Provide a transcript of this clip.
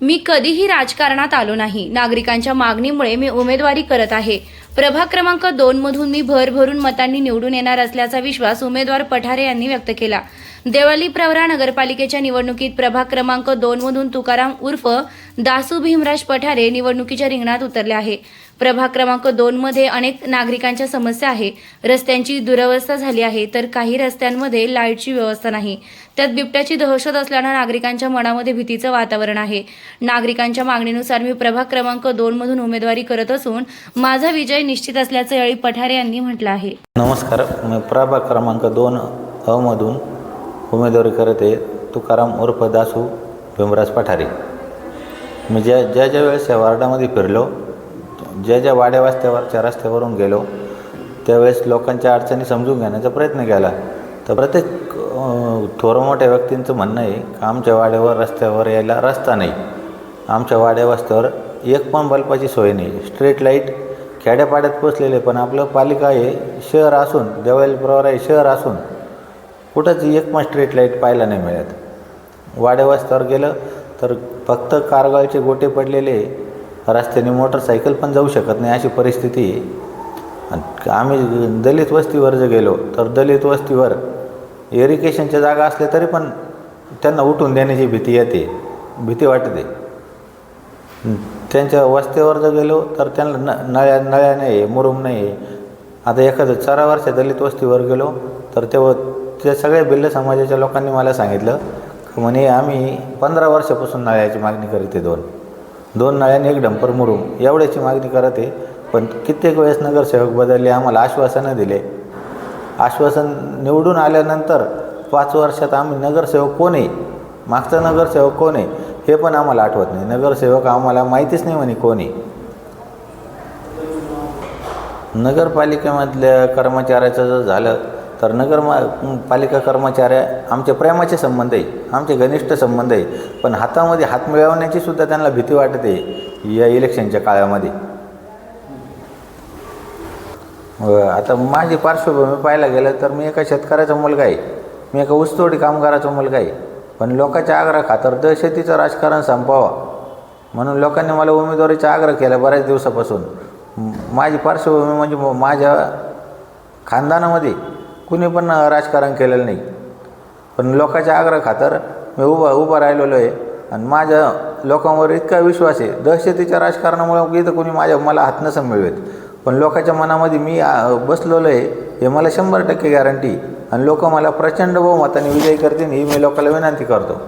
मी कधीही राजकारणात आलो नाही. नागरिकांच्या मागणीमुळे मी उमेदवारी करत आहे. प्रभाग क्रमांक दोन मधून मी भरभरून मतांनी निवडून येणार असल्याचा विश्वास उमेदवार पठारे यांनी व्यक्त केला. देवळी प्रवरा नगरपालिकेच्या निवडणुकीत प्रभाग क्रमांक दोन मधून तुकाराम उर्फ दासू भीमराज पठारे निवडणुकीच्या रिंगणात उतरले आहे. प्रभाग क्रमांक दोन मध्ये अनेक नागरिकांच्या समस्या आहे. रस्त्यांची दुरवस्था झाली आहे तर काही रस्त्यांमध्ये लाईटची व्यवस्था नाही. त्यात बिबट्याची दहशत असल्यानं नागरिकांच्या मनामध्ये भीतीचं वातावरण आहे. नागरिकांच्या मागणीनुसार मी प्रभाग क्रमांक दोन मधून उमेदवारी करत असून माझा विजय निश्चित असल्याचं यावेळी पठारे यांनी म्हटलं आहे. नमस्कार मी प्रभाग क्रमांक दोन अमधून उमेदवारी करत आहे तुकाराम उर्फ दासू भीमराज पठारे. मी ज्या ज्या ज्या वेळेस या वार्डामध्ये फिरलो ज्या ज्या वाड्यावस्त्यावरच्या रस्त्यावरून गेलो त्यावेळेस लोकांच्या अडचणी समजून घेण्याचा प्रयत्न केला. तर प्रत्येक थोर मोठ्या व्यक्तींचं म्हणणं आहे की आमच्या वाड्यावर रस्त्यावर यायला रस्ता नाही. आमच्या वाड्या वस्त्यावर एक पण बल्बाची सोय नाही. स्ट्रीट लाइट खेड्यापाड्यात पोचलेले पण आपलं पालिका हे शहर असून देवाईल प्रवरा हे शहर असून कुठंच एक पण स्ट्रीट लाइट पाहायला नाही मिळत. वाड्यावस्त्यावर गेलं तर फक्त कारगाळचे गोटे पडलेले रस्त्याने मोटरसायकल पण जाऊ शकत नाही अशी परिस्थिती आहे. आम्ही दलित वस्तीवर जर गेलो तर दलित वस्तीवर इरिगेशनच्या जागा असल्या तरी पण त्यांना उठून देण्याची भीती येते भीती वाटते. त्यांच्या वस्त्यावर जर गेलो तर त्यांना न नळ्या नळ्या नाही आहे मुरुम नाही. आहे आता एखादं चारा वर्ष दलित वस्तीवर गेलो तर तेव्हा त्या सगळ्या भिल्ल समाजाच्या लोकांनी मला सांगितलं की म्हणे आम्ही पंधरा वर्षापासून नळ्याची मागणी करीत आहे दोन. दोन नळ्याने एक डंपर मुरुम. एवढ्याची मागणी करत आहे पण कित्येक वेळेस नगरसेवक बदलले आम्हाला आश्वासनं दिले. आश्वासन निवडून आल्यानंतर पाच वर्षात आम्ही नगरसेवक कोण आहे? मागचा नगरसेवक कोण आहे? हे पण आम्हाला आठवत नाही. नगरसेवक आम्हाला माहितीच नाही म्हणे कोणी. नगरपालिकेमधल्या कर्मचाऱ्याचं जर झालं तर नगर पालिका कर्मचाऱ्या आमचे प्रेमाचे संबंध आहे आमचे घनिष्ठ संबंध आहे. पण हातामध्ये हात मिळवण्याची सुद्धा त्यांना भीती वाटते या इलेक्शनच्या काळामध्ये. आता माझी पार्श्वभूमी पाहायला गेलं तर मी एका शेतकऱ्याचा मुलगा आहे. मी एका ऊसतोडी कामगाराचा मुलगा आहे. पण लोकांच्या आग्रह खातर दहशतीचं राजकारण संपावं. म्हणून लोकांनी मला उमेदवारीचा आग्रह केला बऱ्याच दिवसापासून. माझी पार्श्वभूमी म्हणजे माझ्या खानदानामध्ये कुणी पण राजकारण केलेलं नाही. पण लोकांच्या आग्रह खातर मी उभा उभा राहिलेलो आहे. आणि माझ्या लोकांवर इतका विश्वास आहे दहशतीच्या राजकारणामुळे इथं कोणी माझ्या मला हात नसं मिळवेत. पण लोकांच्या मनामध्ये मी बसलेलो आहे. हे मला शंभर टक्के गॅरंटी आणि लोक मला प्रचंड बहुमताने विजयी करतील ही मी लोकांना विनंती करतो.